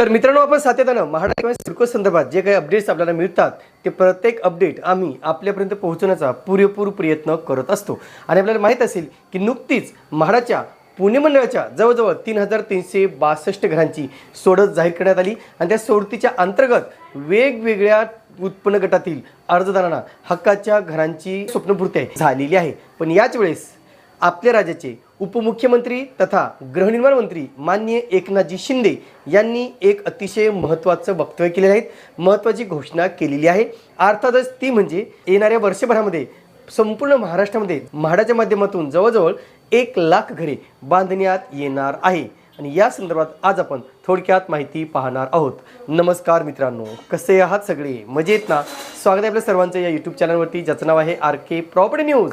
तर मित्रांनो आपण सातत्यानं महाडा किंवा सिडको संदर्भात जे काही अपडेट्स आपल्याला मिळतात ते प्रत्येक अपडेट आम्ही आपल्यापर्यंत पोहोचवण्याचा पुरेपूर प्रयत्न करत असतो. आणि आपल्याला माहीत असेल की नुकतीच म्हाडाच्या पुणे मंडळाच्या जवळजवळ तीन हजार तीनशे बासष्ट घरांची सोडत जाहीर करण्यात आली. आणि त्या सोडतीच्या अंतर्गत वेगवेगळ्या उत्पन्न गटातील अर्जदारांना हक्काच्या घरांची स्वप्नपूर्ती झालेली आहे. पण याच वेळेस आपल्या राज्याचे उपमुख्यमंत्री तथा गृहनिर्माण मंत्री माननीय एकनाथजी शिंदे यांनी एक अतिशय महत्त्वाचं वक्तव्य केलेलं आहे. महत्त्वाची घोषणा केलेली आहे. अर्थातच ती म्हणजे येणाऱ्या वर्षभरामध्ये संपूर्ण महाराष्ट्रामध्ये म्हाडाच्या माध्यमातून जवळजवळ एक लाख घरे बांधण्यात येणार आहे. आणि या संदर्भात आज आपण थोडक्यात माहिती पाहणार आहोत. नमस्कार मित्रांनो कसे आहात सगळे? मजेत ना? स्वागत आहे आपल्या सर्वांचं या यूट्यूब चॅनलवरती ज्याचं नाव आहे आर के प्रॉपर्टी न्यूज.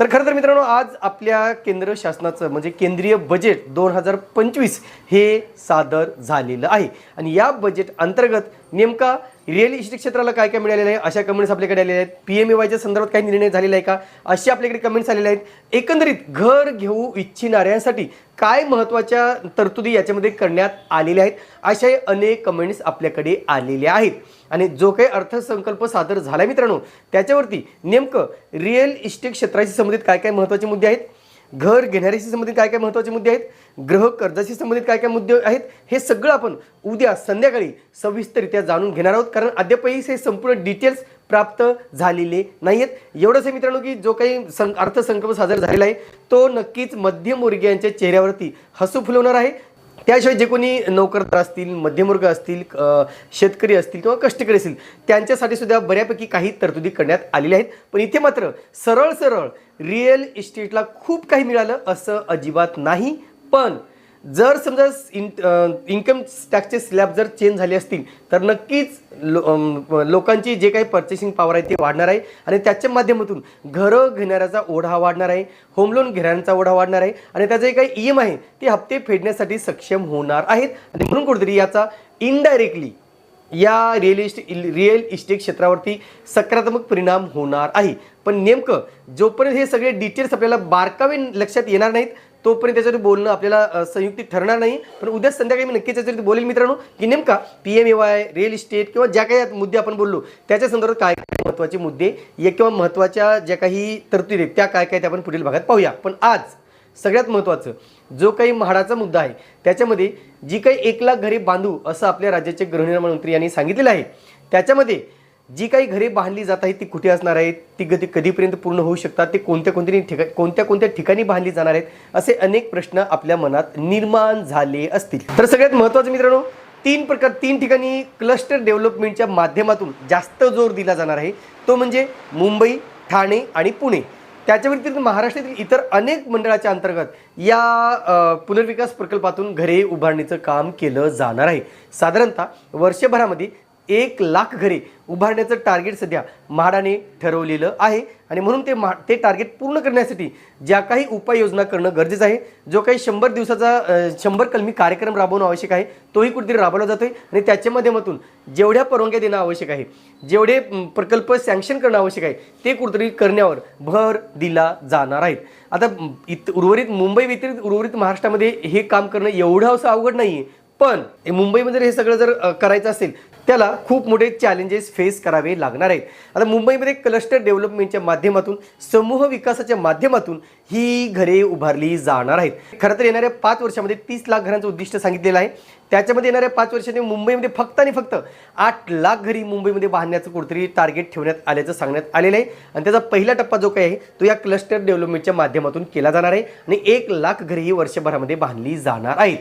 तर खरं तर मित्रांनो आज आपल्या केंद्र शासनाचं म्हणजे केंद्रीय बजेट दोन हजार पंचवीस हे सादर झालेलं आहे. आणि या बजेट अंतर्गत नेमका रिअल इस्टेट क्षेत्राला काय काय मिळालेलं आहे? अशा कमेंट्स आपल्याकडे आलेल्या आहेत. पी एम वायच्या संदर्भात काही निर्णय झालेला आहे का? असे आपल्याकडे कमेंट्स आलेले आहेत. एकंदरीत घर घेऊ इच्छिणाऱ्यांसाठी काय महत्त्वाच्या तरतुदी याच्यामध्ये करण्यात आलेल्या आहेत? अशा अनेक कमेंट्स आपल्याकडे आलेल्या आहेत. आणि जो काही अर्थसंकल्प सादर झाला मित्रांनो त्याच्यावरती नेमकं रिअल इस्टेट क्षेत्राशी संबंधित काय काय महत्त्वाचे मुद्दे आहेत? घर घेणाऱ्याशी संबंधित काय काय महत्त्वाचे मुद्दे आहेत? ग्रह कर्जाशी संबंधित काय काय मुद्दे आहेत हे सगळं आपण उद्या संध्याकाळी सविस्तररित्या जाणून घेणार आहोत. कारण अद्यापही हे संपूर्ण डिटेल्स प्राप्त झालेले नाही आहेत एवढंच आहे मित्रांनो की जो काही सं अर्थसंकल्प सादर झालेला आहे तो नक्कीच मध्यमवर्गीयांच्या चेहऱ्यावरती हसू फुलवणार आहे. त्याशिवाय जे कोणी नोकरदार असतील मध्यमवर्ग असतील शेतकरी असतील किंवा कष्टकरी असतील त्यांच्यासाठी सुद्धा बऱ्यापैकी काही तरतुदी करण्यात आलेल्या आहेत. पण इथे मात्र सरळ सरळ रिअल इस्टेटला खूप काही मिळालं असं अजिबात नाही. पण जर समजा इन इन्कम टॅक्सचे स्लॅब जर चेंज झाले असतील तर नक्कीच लो लोकांची जे काही पर्चेसिंग पॉवर आहे ते वाढणार आहे. आणि त्याच्या माध्यमातून घरं घेणाऱ्याचा ओढा वाढणार आहे होम लोन घेणाऱ्यांचा ओढा वाढणार आहे. आणि त्याचे काही ई एम आहे ते हप्ते फेडण्यासाठी सक्षम होणार आहेत. आणि म्हणून कुठेतरी याचा इनडायरेक्टली या रिअल इस्टे रिअल इस्टेट क्षेत्रावरती सकारात्मक परिणाम होणार आहे. पण नेमकं जोपर्यंत हे सगळे डिटेल्स आपल्याला बारकावे लक्षात येणार नाहीत तोपर्यंत त्याच्यावर बोलणं आपल्याला अ, संयुक्तिक ठरणार नाही. पण उद्या संध्याकाळी मी नक्कीच त्याच्यावरती बोलेल मित्रांनो की नेमका P M A Y real estate किंवा ज्या काही मुद्दे आपण बोललो त्याच्या संदर्भात काय काय महत्त्वाचे मुद्दे या किंवा महत्त्वाच्या ज्या काही तरतुदी आहेत त्या काय काय त्या आपण पुढील भागात पाहूया. पण आज सगळ्यात महत्त्वाचं जो काही म्हाडाचा मुद्दा आहे त्याच्यामध्ये जी काही एक लाख घरे बांधू असं आपल्या राज्याचे गृहनिर्माण मंत्री यांनी सांगितलेलं आहे त्याच्यामध्ये जी काही घरे बांधली जात आहेत ती कुठे असणार आहेत ती गती कधीपर्यंत पूर्ण होऊ शकतात ते कोणत्या कोणत्या ठिकाणी कोणत्या कोणत्या ठिकाणी बांधली जाणार आहेत असे अनेक प्रश्न आपल्या मनात निर्माण झाले असतील. तर सगळ्यात महत्त्वाचं मित्रांनो तीन प्रकार तीन ठिकाणी क्लस्टर डेव्हलपमेंटच्या माध्यमातून जास्त जोर दिला जाणार आहे. तो म्हणजे मुंबई ठाणे आणि पुणे. त्याच्या व्यतिरिक्त महाराष्ट्रातील इतर अनेक मंडळाच्या अंतर्गत या पुनर्विकास प्रकल्पातून घरे उभारणीचं काम केलं जाणार आहे. साधारणतः वर्षभरामध्ये एक लाख घरे उभारण्याचं टार्गेट सध्या म्हाडाने ठरवलेलं आहे. आणि म्हणून ते मा ते टार्गेट पूर्ण करण्यासाठी ज्या काही उपाययोजना करणं गरजेचं आहे जो काही शंभर दिवसाचा शंभर कलमी कार्यक्रम राबवणं आवश्यक आहे तोही कुठेतरी राबवला जातोय. आणि त्याच्या माध्यमातून जेवढ्या परवानग्या देणं आवश्यक आहे जेवढे प्रकल्प सँक्शन करणं आवश्यक आहे ते कुठेतरी करण्यावर भर दिला जाणार आहेत आता इत उर्वरित मुंबई व्यतिरिक्त उर्वरित महाराष्ट्रामध्ये हे काम करणं एवढं असं अवघड नाही आहे पण मुंबईमध्ये हे सगळं जर करायचं असेल त्याला खूप मोठे चॅलेंजेस फेस करावे लागणार आहेत. आता मुंबईमध्ये क्लस्टर डेव्हलपमेंटच्या माध्यमातून समूह विकासाच्या माध्यमातून ही घरे उभारली जाणार आहेत. खरं तर येणाऱ्या पाच वर्षामध्ये तीस लाख घरांचं उद्दिष्ट सांगितलेलं आहे. त्याच्यामध्ये येणाऱ्या पाच वर्षांनी मुंबईमध्ये फक्त आणि फक्त आठ लाख घरी मुंबईमध्ये बांधण्याचं कुठेतरी टार्गेट ठेवण्यात आल्याचं सांगण्यात आलेलं आहे. आणि त्याचा पहिला टप्पा जो काही आहे तो या क्लस्टर डेव्हलपमेंटच्या माध्यमातून केला जाणार आहे. आणि एक लाख घरीही वर्षभरामध्ये बांधली जाणार आहेत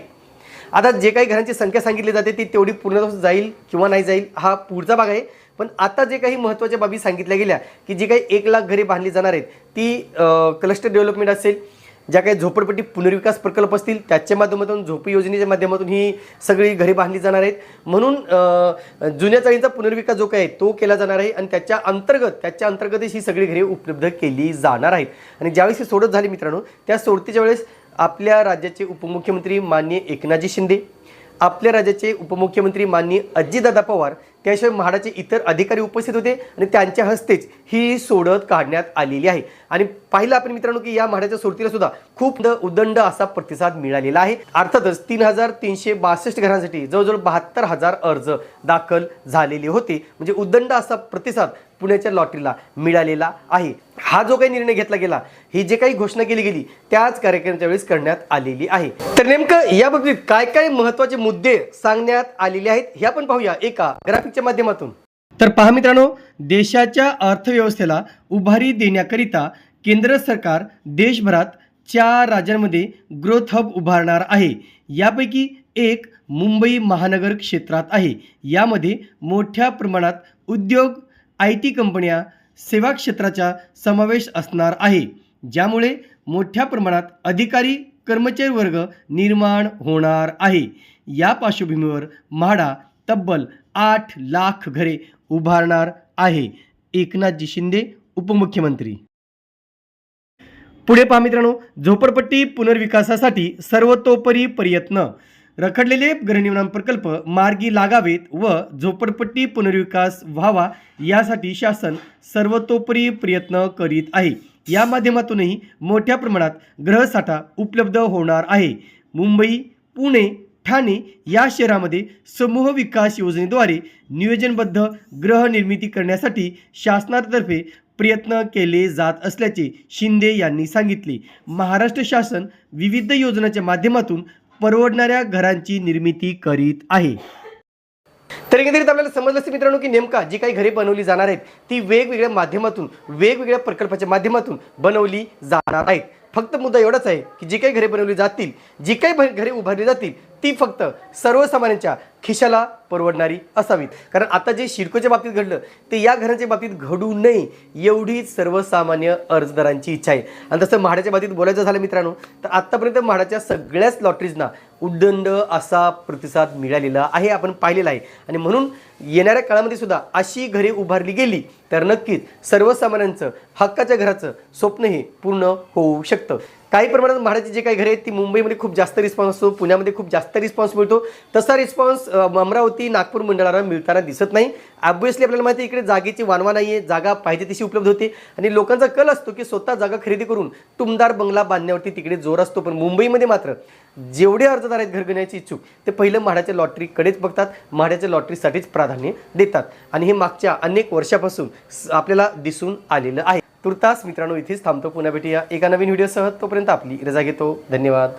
आता जे काही घरांची संख्या सांगितली जाते ती तेवढी पूर्ण जाईल किंवा नाही जाईल हा पुढचा भाग आहे. पण आता जे काही महत्त्वाच्या बाबी सांगितल्या गेल्या की जी काही एक लाख घरे बांधली जाणार आहेत ती क्लस्टर डेव्हलपमेंट असेल ज्या काही झोपडपट्टी पुनर्विकास प्रकल्प असतील त्याच्या माध्यमातून झोपी योजनेच्या माध्यमातून ही सगळी घरे बांधली जाणार आहेत. म्हणून जुन्या चाळींचा पुनर्विकास जो काही आहे तो केला जाणार आहे आणि त्याच्या अंतर्गत त्याच्या अंतर्गतच ही सगळी घरे उपलब्ध केली जाणार आहेत. आणि ज्यावेळेस ही सोडत झाली मित्रांनो त्या सोडतीच्या वेळेस आपल्या राज्याचे उपमुख्यमंत्री माननीय एकनाथजी शिंदे आपल्या राज्याचे उपमुख्यमंत्री माननीय अजितदादा पवार त्याशिवाय म्हाडाचे इतर अधिकारी उपस्थित होते आणि त्यांच्या हस्तेच ही सोडत काढण्यात आलेली आहे. आणि पाहिलं आपण मित्रांनो की या म्हाडाच्या सोडतीला सुद्धा खूप उदंड असा प्रतिसाद मिळालेला आहे. अर्थातच तीन हजार तीनशे बासष्ट घरांसाठी जवळजवळ बहात्तर हजार अर्ज दाखल झालेले होते. म्हणजे उदंड असा प्रतिसाद पुण्याच्या लॉटरीला मिळालेला आहे. हा जो काही निर्णय घेतला गेला ही जे काही घोषणा केली गेली त्याच कार्यक्रमाच्या वेळेस करण्यात आलेली आहे. तर नेमकं या बाबतीत काय काय महत्त्वाचे मुद्दे सांगण्यात आलेले आहेत हे आपण पाहूया एका ग्राफिकच्या माध्यमातून. तर पहा मित्रांनो देशाच्या अर्थव्यवस्थेला उभारी देण्याकरिता केंद्र सरकार देशभरात चार राज्यांमध्ये ग्रोथ हब उभारणार आहे. यापैकी एक मुंबई महानगर क्षेत्रात आहे. यामध्ये मोठ्या प्रमाणात उद्योग आय टी कंपन्या सेवा क्षेत्राचा समावेश असणार आहे. ज्यामुळे मोठ्या प्रमाणात अधिकारी कर्मचारी वर्ग निर्माण होणार आहे. या पार्श्वभूमीवर म्हाडा तब्बल आठ लाख घरे उभारणार आहे. एकनाथजी शिंदे उपमुख्यमंत्री. पुढे पहा मित्रांनो झोपडपट्टी पुनर्विकासासाठी सर्वतोपरी प्रयत्न. रखडलेले गृहनिर्माण प्रकल्प मार्गी लागावेत व झोपडपट्टी पुनर्विकास व्हावा यासाठी शासन सर्वतोपरी प्रयत्न करीत आहे. या माध्यमातूनही मोठ्या प्रमाणात ग्रहसाठा उपलब्ध होणार आहे. मुंबई पुणे ठाणे या शहरामध्ये समूह विकास योजनेद्वारे नियोजनबद्ध ग्रहनिर्मिती करण्यासाठी शासनातर्फे प्रयत्न केले जात असल्याचे शिंदे यांनी सांगितले. महाराष्ट्र शासन विविध योजनांच्या माध्यमातून परवडणाऱ्या घरांची निर्मिती करीत आहे. तर एकंदरीत आपल्याला समजलं असतं मित्रांनो की नेमका जी काही घरे बनवली जाणार आहेत ती वेगवेगळ्या माध्यमातून वेगवेगळ्या प्रकल्पाच्या माध्यमातून बनवली जाणार आहेत. फक्त मुद्दा एवढाच आहे की जी काही घरे बनवली जातील जी काही भ- घरे उभारली जातील ती फक्त सर्वसामान्यांच्या खिशाला परवडणारी असावीत. कारण आता जे शिरकोच्या बाबतीत घडलं ते या घरांच्या बाबतीत घडू नये एवढीच सर्वसामान्य अर्जदारांची इच्छा आहे. आणि तसं म्हाडाच्या बाबतीत बोलायचं झालं मित्रांनो तर आत्तापर्यंत म्हाडाच्या सगळ्याच लॉटरीजना उड्डंड असा प्रतिसाद मिळालेला आहे आपण पाहिलेला आहे. आणि म्हणून येणाऱ्या काळामध्ये सुद्धा अशी घरे उभारली गेली तर नक्कीच सर्वसामान्यांचं हक्काच्या घराचं स्वप्न हे पूर्ण होऊ शकतं. काही प्रमाणात म्हाडाची जे काही घरे आहेत ती मुंबईमध्ये खूप जास्त रिस्पॉन्स असतो पुण्यामध्ये खूप जास्त रिस्पॉन्स मिळतो. तसा रिस्पॉन्स अमरावती नागपूर मंडळाला मिळताना दिसत नाही. ऑब्विसली आपल्याला माहिती आहे इकडे जागेची वानवा नाही आहे जागा पाहिजे तशी उपलब्ध होते. आणि लोकांचा कल असतो की स्वतः जागा खरेदी करून तुमदार बंगला बांधण्यावरती तिकडे जोर असतो. पण मुंबईमध्ये मात्र जेवढे अर्जदार आहेत घर घेण्याची इच्छुक ते पहिलं म्हाडाच्या लॉटरीकडेच बघतात म्हाड्याच्या लॉटरीसाठीच प्राधान्य देतात. आणि हे मागच्या अनेक वर्षापासून आपल्याला दिसून आलेलं आहे. तुर्तास मित्रांनो इथेच थांबतो. पुन्हा भेटूया एका नवीन व्हिडिओसह तोपर्यंत आपली रजा घेतो. धन्यवाद.